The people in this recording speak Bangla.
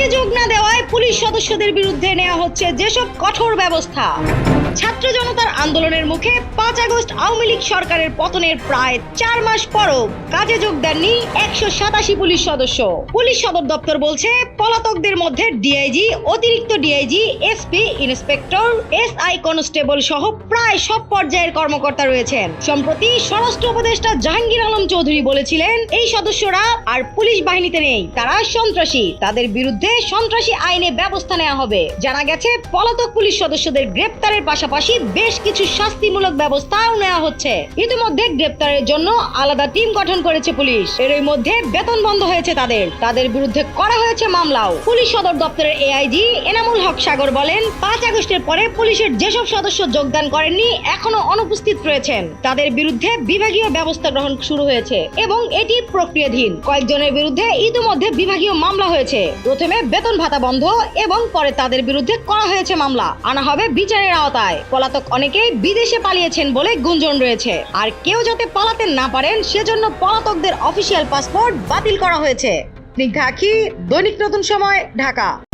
কাজে যোগ না দেওয়ায় পুলিশ সদস্যদের বিরুদ্ধে নেওয়া হচ্ছে যেসব কঠোর ব্যবস্থা। ছাত্র জনতার আন্দোলনের মুখে পাঁচ আগস্ট আওয়ামী লীগ সরকারের পতনের প্রায় চার মাস পরও কাজে যোগ দেননি একশো সাতাশি পুলিশ সদস্য। পুলিশ সদর দপ্তর বলছে, পলাতকদের মধ্যে ডিআইজি, অতিরিক্ত DIG, SP, inspector S I constable সহ প্রায় সব পর্যায়ের কর্মকর্তা রয়েছেন। সম্প্রতি স্বরাষ্ট্র উপদেষ্টা জাহাঙ্গীর আলম চৌধুরী বলেছিলেন, এই সদস্যরা আর পুলিশ বাহিনীতে নেই, তারা সন্ত্রাসী। তাদের বিরুদ্ধে সন্ত্রাসী আইনে ব্যবস্থা নেওয়া হবে। জানা গেছে, পলাতক পুলিশ সদস্যদের গ্রেপ্তারের পাশাপাশি বেশ কিছু শাস্তিমূলক ব্যবস্থাও নেওয়া হচ্ছে। ইতিমধ্যে গ্রেপ্তারের জন্য আলাদা টিম গঠন করেছে পুলিশ। এরই মধ্যে বেতন বন্ধ হয়েছে তাদের। তাদের বিরুদ্ধে করা হয়েছে মামলাও। পুলিশ সদর দপ্তরের এআইজি এনামুল হক সাগর বলেন, পাঁচ আগস্টের পরে পুলিশের যেসব সদস্য যোগদান করেননি, এখনও অনুপস্থিত রয়েছেন। তাদের বিরুদ্ধে বিভাগীয় ব্যবস্থা গ্রহণ শুরু হয়েছে এবং এটি প্রক্রিয়াধীন। কয়েকজনের বিরুদ্ধে ইতিমধ্যে বিভাগীয় মামলা হয়েছে। প্রথমে বেতন ভাতা বন্ধ এবং পরে তাদের বিরুদ্ধে করা হয়েছে মামলা। আনা হবে বিচারের আওতায়। পলাতক অনেকেই বিদেশে পালিয়েছেন বলে গুঞ্জন রয়েছে। আর কেউ যাতে পালাতে না পারেন, সেজন্য পলাতকদের অফিসিয়াল পাসপোর্ট বাতিল করা হয়েছে। নিঘাখি দৈনিক নতুন সময়, ঢাকা।